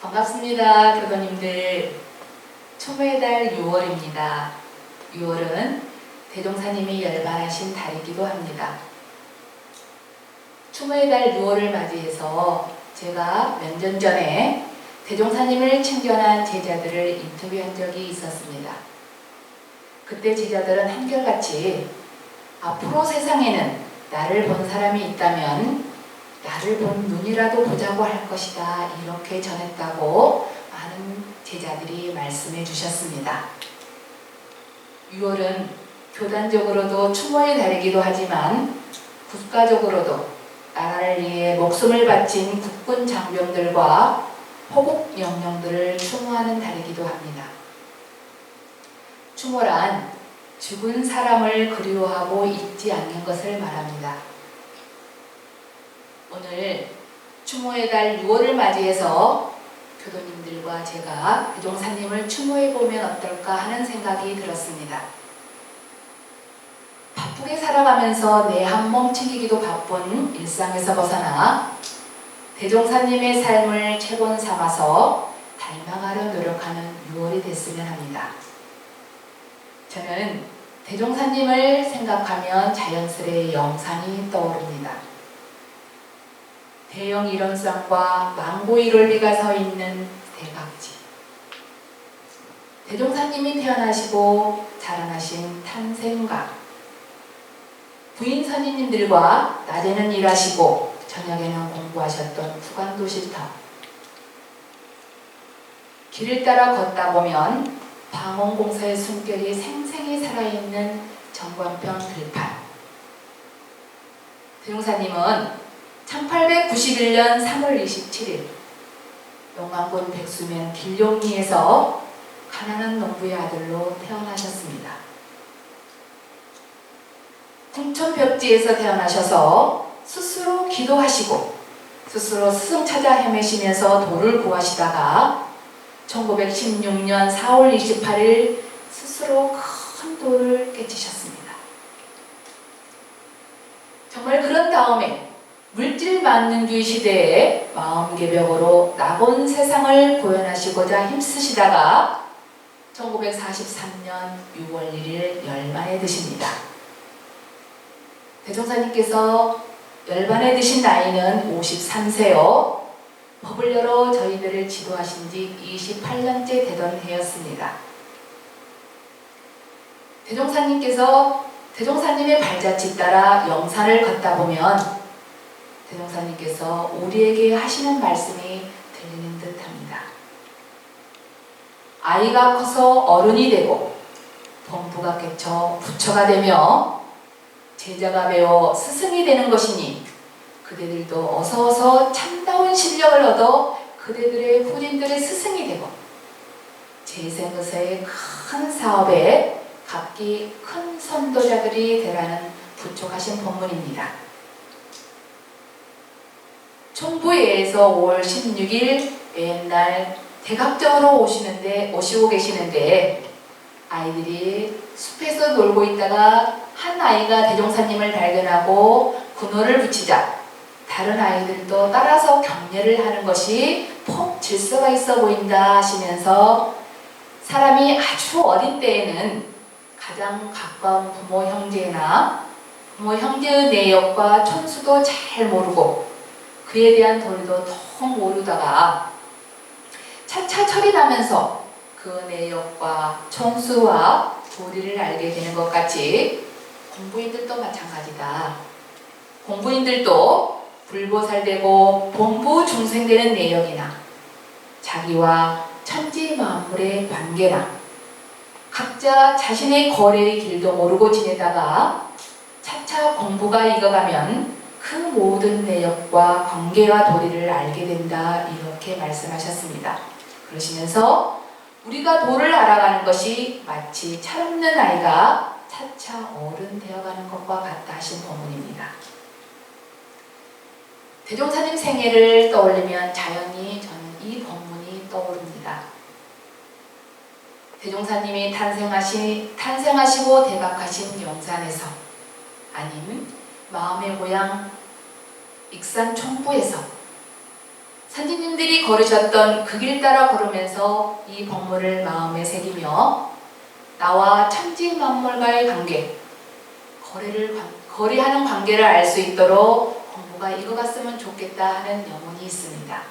반갑습니다, 교도님들. 초보의 달 6월입니다. 6월은 대종사님이 열반하신 달이기도 합니다. 추모의 달 6월을 맞이해서 제가 몇 년 전에 대종사님을 챙겨난 제자들을 인터뷰한 적이 있었습니다. 그때 제자들은 한결같이 앞으로 세상에는 나를 본 사람이 있다면 나를 본 눈이라도 보자고 할 것이다. 이렇게 전했다고 많은 제자들이 말씀해 주셨습니다. 6월은 교단적으로도 추모의 달이기도 하지만 국가적으로도 나라를 위해 목숨을 바친 국군 장병들과 호국 영령들을 추모하는 달이기도 합니다. 추모란 죽은 사람을 그리워하고 잊지 않는 것을 말합니다. 오늘 추모의 달 6월을 맞이해서 교도님들과 제가 대종사님을 추모해 보면 어떨까 하는 생각이 들었습니다. 바쁘게 살아가면서 내 한 몸 챙기기도 바쁜 일상에서 벗어나 대종사님의 삶을 최본 삼아서 닮아가려 노력하는 6월이 됐으면 합니다. 저는 대종사님을 생각하면 자연스레 영상이 떠오릅니다. 대형 일원상과 망고 일월비가 서 있는 대각지. 대종사님이 태어나시고 자라나신 탄생가. 부인 선임님들과 낮에는 일하시고 저녁에는 공부하셨던 구간도실터. 길을 따라 걷다 보면 방언공사의 숨결이 생생히 살아있는 정관평 들판. 대종사님은 1891년 3월 27일 영광군 백수면 길용리에서 가난한 농부의 아들로 태어나셨습니다. 풍천벽지에서 태어나셔서 스스로 기도하시고 스스로 스승 찾아 헤매시면서 돌을 구하시다가 1916년 4월 28일 스스로 큰 돌을 깨치셨습니다. 정말 그런 다음에 물질 만능주의 시대에 마음개벽으로 낙원 세상을 구현하시고자 힘쓰시다가 1943년 6월 1일 열반에 드십니다. 대종사님께서 열반에 드신 나이는 53세요. 법을 열어 저희들을 지도하신 지 28년째 되던 해였습니다. 대종사님께서 대종사님의 발자취 따라 영산을 걷다 보면 대종사님께서 우리에게 하시는 말씀이 들리는 듯 합니다. 아이가 커서 어른이 되고 범부가 깨쳐 부처가 되며 제자가 배워 스승이 되는 것이니 그대들도 어서 어서 참다운 실력을 얻어 그대들의 후진들의 스승이 되고 재생의사의 큰 사업에 각기 큰 선도자들이 되라는 부촉하신 법문입니다. 총부회에서 5월 16일 맨날 대각적으로 오시는데 오시고 계시는데 아이들이 숲에서 놀고 있다가 한 아이가 대종사님을 발견하고 군호를 붙이자 다른 아이들도 따라서 격려를 하는 것이 퍽 질서가 있어 보인다 하시면서 사람이 아주 어린 때에는 가장 가까운 부모 형제나 부모 형제의 내역과 천수도 잘 모르고 그에 대한 도리도 통 모르다가 차차 철이 나면서 그 내역과 천수와 도리를 알게 되는 것 같이 공부인들도 마찬가지다. 공부인들도 불보살되고 본부 중생되는 내역이나 자기와 천지 만물의 관계나 각자 자신의 거래의 길도 모르고 지내다가 차차 공부가 익어가면 그 모든 내역과 관계와 도리를 알게 된다 이렇게 말씀하셨습니다. 그러시면서 우리가 도를 알아가는 것이 마치 철없는 아이가 차차 어른 되어가는 것과 같다 하신 본문입니다. 대종사님 생애를 떠올리면 자연히 저는 이 본문이 떠오릅니다. 대종사님이 탄생하시, 탄생하시고 대박하신 영산에서 아님 마음의 고향 익산 총부에서 선진님들이 걸으셨던 그 길 따라 걸으면서 이 법문을 마음에 새기며 나와 천지 만물과의 관계, 거래를 관- 거래하는 관계를 알 수 있도록 공부가 익어갔으면 좋겠다 하는 염원이 있습니다.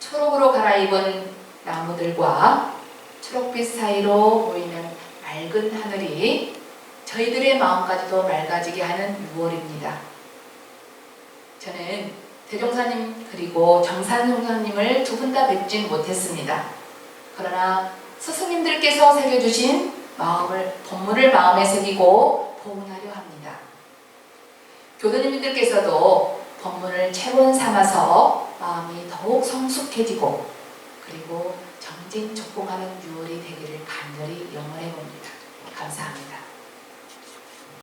초록으로 갈아입은 나무들과 초록빛 사이로 보이는 맑은 하늘이 저희들의 마음까지도 맑아지게 하는 6월입니다. 저는 대종사님 그리고 정산종사님을 두 분 다 뵙진 못했습니다. 그러나 스승님들께서 새겨주신 마음을 본문을 마음에 새기고 보응하려 합니다. 교도님들께서도 본문을 체본 삼아서 마음이 더욱 성숙해지고 그리고 정진족공하는 6월이 되기를 간절히 영원해 봅니다. 감사합니다.